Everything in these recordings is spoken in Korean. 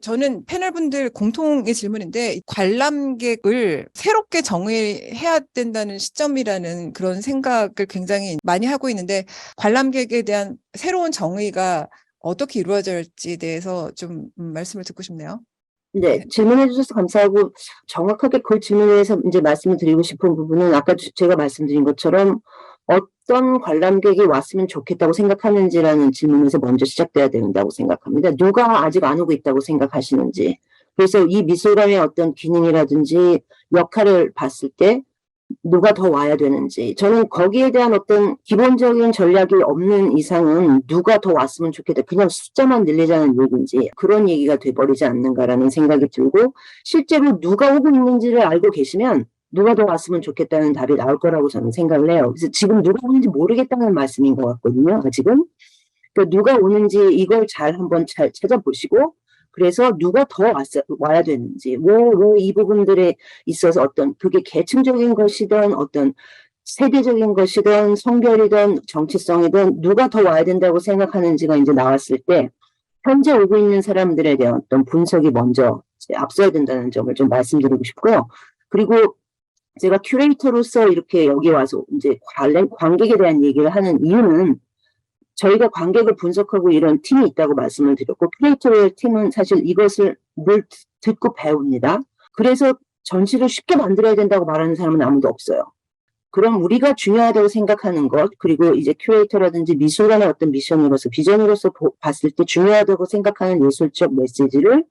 저는 패널분들 공통의 질문인데 관람객을 새롭게 정의해야 된다는 시점이라는 그런 생각을 굉장히 많이 하고 있는데 관람객에 대한 새로운 정의가 어떻게 이루어질지에 대해서 좀 음, 말씀을 듣고 싶네요. 네, 질문해 주셔서 감사하고 정확하게 그 질문에 대해서 이제 말씀을 드리고 싶은 부분은 아까 주- 제가 말씀드린 것처럼 어떤 관람객이 왔으면 좋겠다고 생각하는지라는 질문에서 먼저 시작돼야 된다고 생각합니다. 누가 아직 안 오고 있다고 생각하시는지. 그래서 이 미술관의 어떤 기능이라든지 역할을 봤을 때 누가 더 와야 되는지. 저는 거기에 대한 어떤 기본적인 전략이 없는 이상은 누가 더 왔으면 좋겠다. 그냥 숫자만 늘리자는 얘기인지 그런 얘기가 돼버리지 않는가라는 생각이 들고 실제로 누가 오고 있는지를 알고 계시면 누가 더 왔으면 좋겠다는 답이 나올 거라고 저는 생각을 해요. 그래서 지금 누가 오는지 모르겠다는 말씀인 것 같거든요. 아직은. 그러니까 누가 오는지 이걸 잘 한번 잘 찾아보시고 그래서 누가 더 왔, 와야 되는지, 왜, 왜이 부분들에 있어서 어떤 그게 계층적인 것이든 어떤 세대적인 것이든 성별이든 정치성이든 누가 더 와야 된다고 생각하는지가 이제 나왔을 때 현재 오고 있는 사람들에 대한 어떤 분석이 먼저 앞서야 된다는 점을 좀 말씀드리고 싶고요. 그리고 제가 큐레이터로서 이렇게 여기 와서 이제 관객에 대한 얘기를 하는 이유는 저희가 관객을 분석하고 이런 팀이 있다고 말씀을 드렸고 큐레이터의 팀은 사실 이것을 늘 듣- 듣고 배웁니다. 그래서 전시를 쉽게 만들어야 된다고 말하는 사람은 아무도 없어요. 그럼 우리가 중요하다고 생각하는 것 그리고 이제 큐레이터라든지 미술관의 어떤 미션으로서 비전으로서 보- 봤을 때 중요하다고 생각하는 예술적 메시지를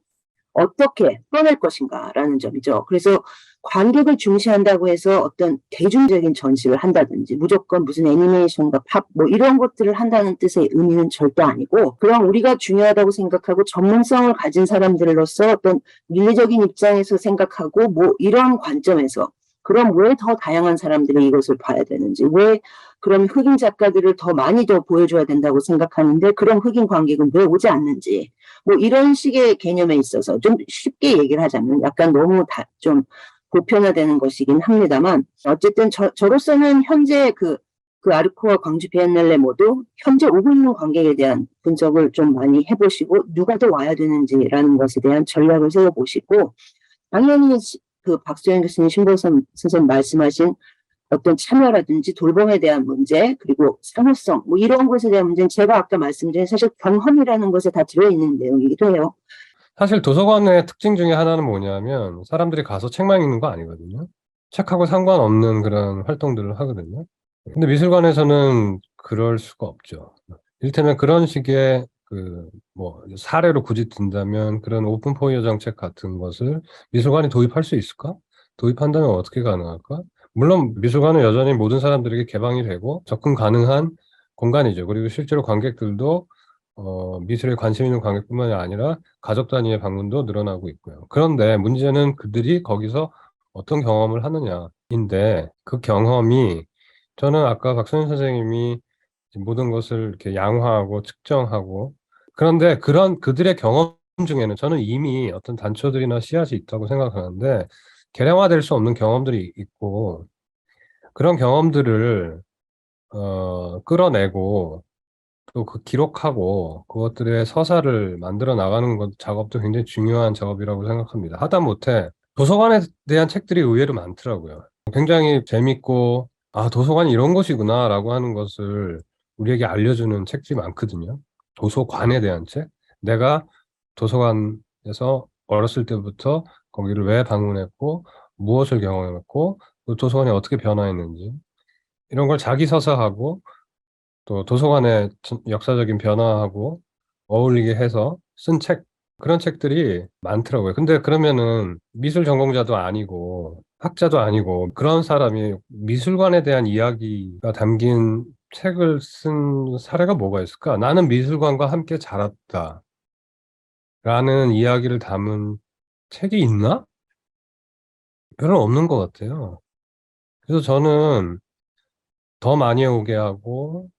어떻게 꺼낼 것인가라는 점이죠. 그래서 관객을 중시한다고 해서 어떤 대중적인 전시를 한다든지 무조건 무슨 애니메이션과 팝 뭐 이런 것들을 한다는 뜻의 의미는 절대 아니고 그럼 우리가 중요하다고 생각하고 전문성을 가진 사람들로서 어떤 윤리적인 입장에서 생각하고 뭐 이런 관점에서 그럼 왜 더 다양한 사람들이 이것을 봐야 되는지 왜 그럼 흑인 작가들을 더 많이 더 보여줘야 된다고 생각하는데 그럼 흑인 관객은 왜 오지 않는지 뭐 이런 식의 개념에 있어서 좀 쉽게 얘기를 하자면 약간 너무 다, 좀 보편화되는 것이긴 합니다만 어쨌든 저, 저로서는 현재 그, 그 아르코와 광주 비엔날레 모두 현재 오고 있는 관객에 대한 분석을 좀 많이 해보시고 누가 더 와야 되는지라는 것에 대한 전략을 세워보시고 당연히 시- 그 박수현 교수님, 신보선 선생님 말씀하신 어떤 참여라든지 돌봄에 대한 문제 그리고 상호성 뭐 이런 것에 대한 문제는 제가 아까 말씀드린 사실 경험이라는 것에 다 들어있는 내용이기도 해요. 사실 도서관의 특징 중에 하나는 뭐냐면 사람들이 가서 책만 읽는 거 아니거든요. 책하고 상관없는 그런 활동들을 하거든요. 근데 미술관에서는 그럴 수가 없죠. 이를테면 그런 식의 그 뭐 사례로 굳이 든다면 그런 오픈 포이어 정책 같은 것을 미술관이 도입할 수 있을까? 도입한다면 어떻게 가능할까? 물론 미술관은 여전히 모든 사람들에게 개방이 되고 접근 가능한 공간이죠. 그리고 실제로 관객들도 어, 미술에 관심 있는 관객뿐만이 아니라 가족 단위의 방문도 늘어나고 있고요. 그런데 문제는 그들이 거기서 어떤 경험을 하느냐인데 그 경험이 저는 아까 박선희 선생님이 모든 것을 이렇게 양화하고 측정하고 그런데 그런 그들의 경험 중에는 저는 이미 어떤 단초들이나 씨앗이 있다고 생각하는데 계량화될 수 없는 경험들이 있고 그런 경험들을 어, 끌어내고 또 그 기록하고 그것들의 서사를 만들어 나가는 것 작업도 굉장히 중요한 작업이라고 생각합니다. 하다못해 도서관에 대한 책들이 의외로 많더라고요. 굉장히 재밌고 아 도서관이 이런 곳이구나라고 하는 것을 우리에게 알려주는 책들이 많거든요. 도서관에 대한 책. 내가 도서관에서 어렸을 때부터 거기를 왜 방문했고 무엇을 경험했고 그 도서관이 어떻게 변화했는지 이런 걸 자기 서사하고 또 도서관의 전- 역사적인 변화하고 어울리게 해서 쓴 책, 그런 책들이 많더라고요. 근데 그러면은 미술 전공자도 아니고 학자도 아니고 그런 사람이 미술관에 대한 이야기가 담긴 책을 쓴 사례가 뭐가 있을까? 나는 미술관과 함께 자랐다. 라는 이야기를 담은 책이 있나? 별로 없는 것 같아요. 그래서 저는 더 많이 오게 하고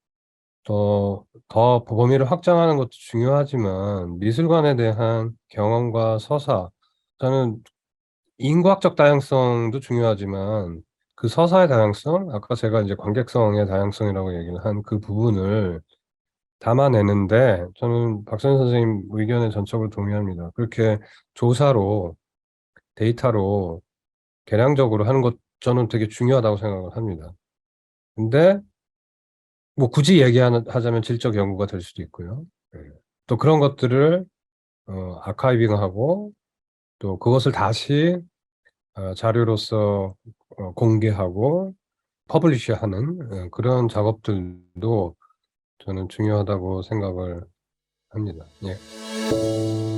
더, 더 범위를 확장하는 것도 중요하지만 미술관에 대한 경험과 서사, 저는 인과학적 다양성도 중요하지만 그 서사의 다양성, 아까 제가 이제 관객성의 다양성이라고 얘기를 한 그 부분을 담아내는데 저는 박선 선생님 의견에 전적으로 동의합니다. 그렇게 조사로 데이터로 계량적으로 하는 것 저는 되게 중요하다고 생각을 합니다. 근데 뭐 굳이 얘기하자면 질적 연구가 될 수도 있고요. 예. 또 그런 것들을 어, 아카이빙하고 또 그것을 다시 어, 자료로서 어, 공개하고 퍼블리시하는 어, 그런 작업들도 저는 중요하다고 생각을 합니다. 예.